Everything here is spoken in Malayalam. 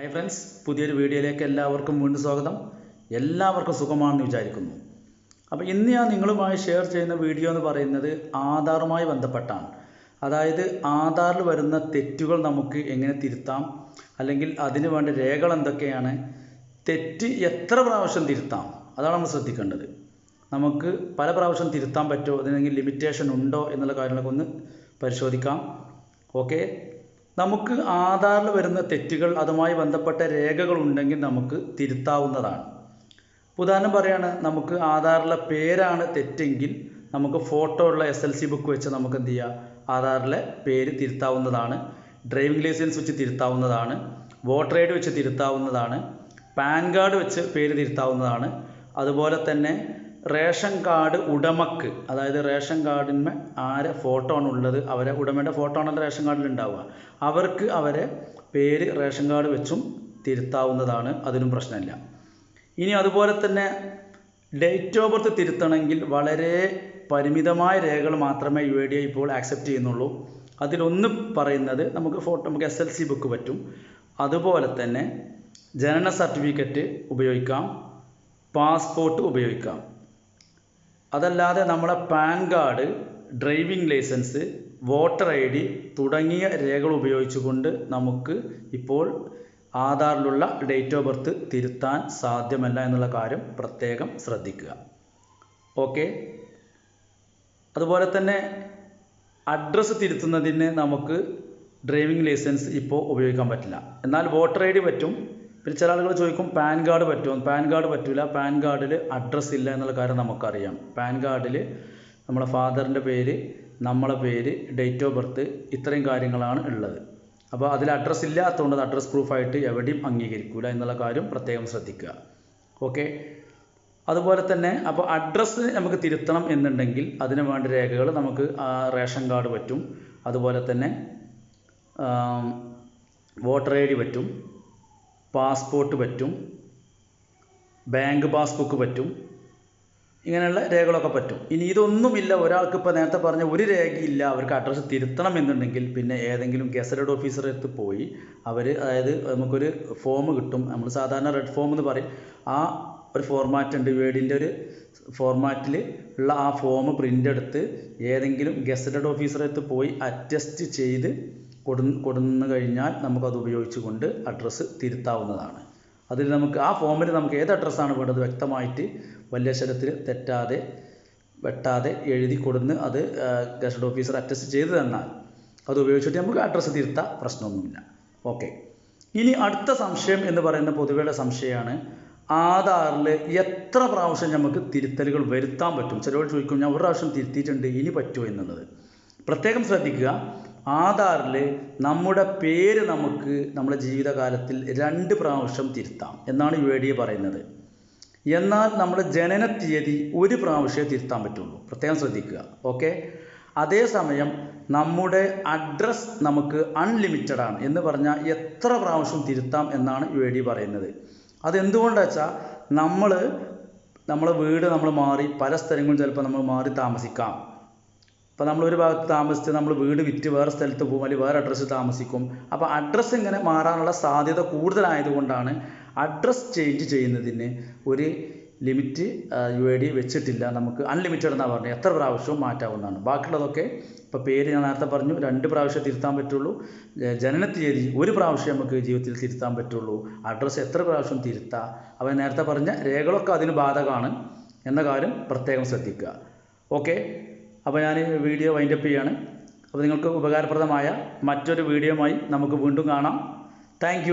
ഹായ് ഫ്രണ്ട്സ് പുതിയൊരു വീഡിയോയിലേക്ക് എല്ലാവർക്കും വീണ്ടും സ്വാഗതം. എല്ലാവർക്കും സുഖമാണെന്ന് വിചാരിക്കുന്നു. അപ്പോൾ ഇന്ന് ഞാൻ നിങ്ങളുമായി ഷെയർ ചെയ്യുന്ന വീഡിയോ എന്ന് പറയുന്നത് ആധാറുമായി ബന്ധപ്പെട്ടാണ്. അതായത് ആധാറിൽ വരുന്ന തെറ്റുകൾ നമുക്ക് എങ്ങനെ തിരുത്താം? അല്ലെങ്കിൽ അതിന് വേണ്ട രേഖകൾ എന്തൊക്കെയാണ്? തെറ്റ് എത്ര പ്രാവശ്യം തിരുത്താം? അതാണ് നമ്മൾ ശ്രദ്ധിക്കേണ്ടത്. നമുക്ക് പല പ്രാവശ്യം തിരുത്താൻ പറ്റുമോ? അതിനെങ്കിൽ ലിമിറ്റേഷൻ ഉണ്ടോ? എന്നുള്ള കാര്യങ്ങളൊക്കെ ഒന്ന് പരിശോധിക്കാം. ഓക്കെ നമുക്ക് ആധാറിൽ വരുന്ന തെറ്റുകൾ അതുമായി ബന്ധപ്പെട്ട രേഖകൾ ഉണ്ടെങ്കിൽ നമുക്ക് തിരുത്താവുന്നതാണ്. ഉദാഹരണം പറയാണ് നമുക്ക് ആധാറിലെ പേരാണ് തെറ്റെങ്കിൽ നമുക്ക് ഫോട്ടോ ഉള്ള എസ് എൽ സി ബുക്ക് വെച്ച് നമുക്ക് എന്ത് ചെയ്യാം? ആധാറിലെ പേര് തിരുത്താവുന്നതാണ് ഡ്രൈവിംഗ് ലൈസൻസ് വെച്ച് തിരുത്താവുന്നതാണ് വോട്ടർ ഐ ഡി വെച്ച് തിരുത്താവുന്നതാണ് പാൻ കാർഡ് വെച്ച് പേര് തിരുത്താവുന്നതാണ്. അതുപോലെ തന്നെ റേഷൻ കാർഡ് ഉടമക്ക് അതായത് റേഷൻ കാർഡിന്മേ ആരെ ഫോട്ടോ ആണ് ഉള്ളത് അവരെ ഉടമയുടെ ഫോട്ടോ ആണ് റേഷൻ കാർഡിൽ ഉണ്ടാവുക. അവർക്ക് അവരെ പേര് റേഷൻ കാർഡ് വെച്ചും തിരുത്താവുന്നതാണ് അതിനും പ്രശ്നമില്ല. ഇനി അതുപോലെ തന്നെ ഡേറ്റ് ഓഫ് ബർത്ത് തിരുത്തണമെങ്കിൽ വളരെ പരിമിതമായ രേഖകൾ മാത്രമേ യു ഐ ഡി ഇപ്പോൾ ആക്സെപ്റ്റ് ചെയ്യുന്നുള്ളൂ. അതിലൊന്ന് പറയുന്നത് നമുക്ക് ഫോട്ടോ നമുക്ക് എസ് എൽ സി ബുക്ക് പറ്റും. അതുപോലെ തന്നെ ജനന സർട്ടിഫിക്കറ്റ് ഉപയോഗിക്കാം പാസ്പോർട്ട് ഉപയോഗിക്കാം. അതല്ലാതെ നമ്മളെ PAN card driving licence voter I D തുടങ്ങിയ രേഖകൾ ഉപയോഗിച്ചുകൊണ്ട് നമുക്ക് ഇപ്പോൾ ആധാറിലുള്ള ഡേറ്റ് ഓഫ് ബർത്ത് തിരുത്താൻ സാധ്യമല്ല എന്നുള്ള കാര്യം പ്രത്യേകം ശ്രദ്ധിക്കുക. ഓക്കെ? അതുപോലെ തന്നെ അഡ്രസ്സ് തിരുത്തുന്നതിന് നമുക്ക് ഡ്രൈവിംഗ് ലൈസൻസ് ഇപ്പോൾ ഉപയോഗിക്കാൻ പറ്റില്ല. എന്നാൽ വോട്ടർ ഐ ഡി പറ്റും. പിന്നെ ചില ആളുകൾ ചോദിക്കും പാൻ കാർഡ് പറ്റുമോ? പാൻ കാർഡ് പറ്റില്ല പാൻ കാർഡിൽ അഡ്രസ്സ് ഇല്ല എന്നുള്ള കാര്യം നമുക്കറിയാം. പാൻ കാർഡിൽ നമ്മളെ ഫാദറിന്റെ പേര് നമ്മളെ പേര് ഡേറ്റ് ഓഫ് ബർത്ത് ഇത്രയും കാര്യങ്ങളാണ് ഉള്ളത്. അപ്പോൾ അതിൽ അഡ്രസ്സ് ഇല്ലാത്തതുകൊണ്ട് അത് അഡ്രസ് പ്രൂഫായിട്ട് എവിടെയും അംഗീകരിക്കില്ല എന്നുള്ള കാര്യം പ്രത്യേകം ശ്രദ്ധിക്കുക ഓക്കെ? അതുപോലെ തന്നെ അപ്പോൾ അഡ്രസ്സ് നമുക്ക് തിരുത്തണം എന്നുണ്ടെങ്കിൽ അതിന് വേണ്ട രേഖകൾ നമുക്ക് റേഷൻ കാർഡ് പറ്റും. അതുപോലെ തന്നെ വോട്ടർ ഐ ഡി പറ്റും. പാസ്പോർട്ട് പറ്റും ബാങ്ക് പാസ്ബുക്ക് പറ്റും ഇങ്ങനെയുള്ള രേഖകളൊക്കെ പറ്റും. ഇനി ഇതൊന്നുമില്ല. ഒരാൾക്ക് ഇപ്പോൾ നേരത്തെ പറഞ്ഞ ഒരു രേഖയില്ല. അവർക്ക് അഡ്രസ്സ് തിരുത്തണം എന്നുണ്ടെങ്കിൽ പിന്നെ ഏതെങ്കിലും ഗസറ്റഡ് ഓഫീസറെ അടുത്ത് പോയി അവർ അതായത് നമുക്കൊരു ഫോം കിട്ടും. നമ്മൾ സാധാരണ റെഡ് ഫോം എന്ന് പറയും. ആ ഒരു ഫോർമാറ്റ് ഉണ്ട്. വേഡിന്റെ ഒരു ഫോർമാറ്റിൽ ഉള്ള ആ ഫോം പ്രിന്റ് എടുത്ത് ഏതെങ്കിലും ഗസറ്റഡ് ഓഫീസറെടുത്ത് പോയി അറ്റസ്റ്റ് ചെയ്ത് കൊടു കൊടുന്നു കഴിഞ്ഞാൽ നമുക്കത് ഉപയോഗിച്ചുകൊണ്ട് അഡ്രസ്സ് തിരുത്താവുന്നതാണ്. അതിൽ നമുക്ക് ആ ഫോമിൽ നമുക്ക് ഏത് അഡ്രസ്സാണ് വേണ്ടത് വ്യക്തമായിട്ട് വലിയ തെറ്റാതെ വെട്ടാതെ എഴുതി കൊടുന്ന് അത് ഗസറ്റഡ് ഓഫീസർ അറ്റസ്റ്റ് ചെയ്ത് തന്നാൽ അത് ഉപയോഗിച്ചിട്ട് നമുക്ക് അഡ്രസ്സ് തിരുത്താം. പ്രശ്നമൊന്നുമില്ല. ഓക്കെ ഇനി അടുത്ത സംശയം എന്ന് പറയുന്ന പൊതുവെയുള്ള സംശയമാണ്. ആധാറിൽ എത്ര പ്രാവശ്യം നമുക്ക് തിരുത്തലുകൾ വരുത്താൻ പറ്റും? ചിലവർ ചോദിക്കും ഞാൻ ഒരു പ്രാവശ്യം തിരുത്തിയിട്ടുണ്ട് ഇനി പറ്റുമോ? എന്നുള്ളത്. പ്രത്യേകം ശ്രദ്ധിക്കുക ആധാറിൽ നമ്മുടെ പേര് നമുക്ക് നമ്മുടെ ജീവിതകാലത്തിൽ രണ്ട് പ്രാവശ്യം തിരുത്താം എന്നാണ് യു എ ഡി പറയുന്നത്. എന്നാൽ നമ്മുടെ ജനന തീയതി ഒരു പ്രാവശ്യമേ തിരുത്താൻ പറ്റുള്ളൂ. പ്രത്യേകം ശ്രദ്ധിക്കുക ഓക്കെ? അതേസമയം നമ്മുടെ അഡ്രസ് നമുക്ക് അൺലിമിറ്റഡ് ആണ് എന്ന് പറഞ്ഞാൽ എത്ര പ്രാവശ്യം തിരുത്താം എന്നാണ് യു എ ഡി പറയുന്നത്. അതെന്തുകൊണ്ടാ വെച്ചാൽ നമ്മൾ നമ്മളെ വീട് നമ്മൾ മാറി പല സ്ഥലങ്ങളും ചിലപ്പോൾ നമ്മൾ മാറി താമസിക്കാം. ഇപ്പോൾ നമ്മൾ ഒരു ഭാഗത്ത് താമസിച്ച് നമ്മൾ വീട് വിറ്റ് വേറെ സ്ഥലത്ത് പോകും അല്ലെങ്കിൽ വേറെ അഡ്രസ്സ് താമസിക്കും. അപ്പോൾ അഡ്രസ്സ് ഇങ്ങനെ മാറാനുള്ള സാധ്യത കൂടുതലായതുകൊണ്ടാണ് അഡ്രസ്സ് ചേഞ്ച് ചെയ്യുന്നതിന് ഒരു ലിമിറ്റ് യു ഐ ഡി വെച്ചിട്ടില്ല. നമുക്ക് അൺലിമിറ്റഡ് എന്നാണ് പറഞ്ഞത് എത്ര പ്രാവശ്യവും മാറ്റാവുന്നതാണ്. ബാക്കിയുള്ളതൊക്കെ ഇപ്പോൾ പേര് ഞാൻ നേരത്തെ പറഞ്ഞു രണ്ട് പ്രാവശ്യം തിരുത്താൻ പറ്റുള്ളൂ. ജനന തീയതി ഒരു പ്രാവശ്യം നമുക്ക് ജീവിതത്തിൽ തിരുത്താൻ പറ്റുള്ളൂ. അഡ്രസ്സ് എത്ര പ്രാവശ്യം തിരുത്താം? അവൻ നേരത്തെ പറഞ്ഞ രേഖകളൊക്കെ അതിന് ബാധകമാണ് എന്ന കാര്യം പ്രത്യേകം ശ്രദ്ധിക്കുക. ഓക്കെ അപ്പോൾ ഞാൻ വീഡിയോ വൈൻഡപ്പ് ചെയ്യാണ്. അപ്പോൾ നിങ്ങൾക്ക് ഉപകാരപ്രദമായ മറ്റൊരു വീഡിയോയുമായി നമുക്ക് വീണ്ടും കാണാം. താങ്ക്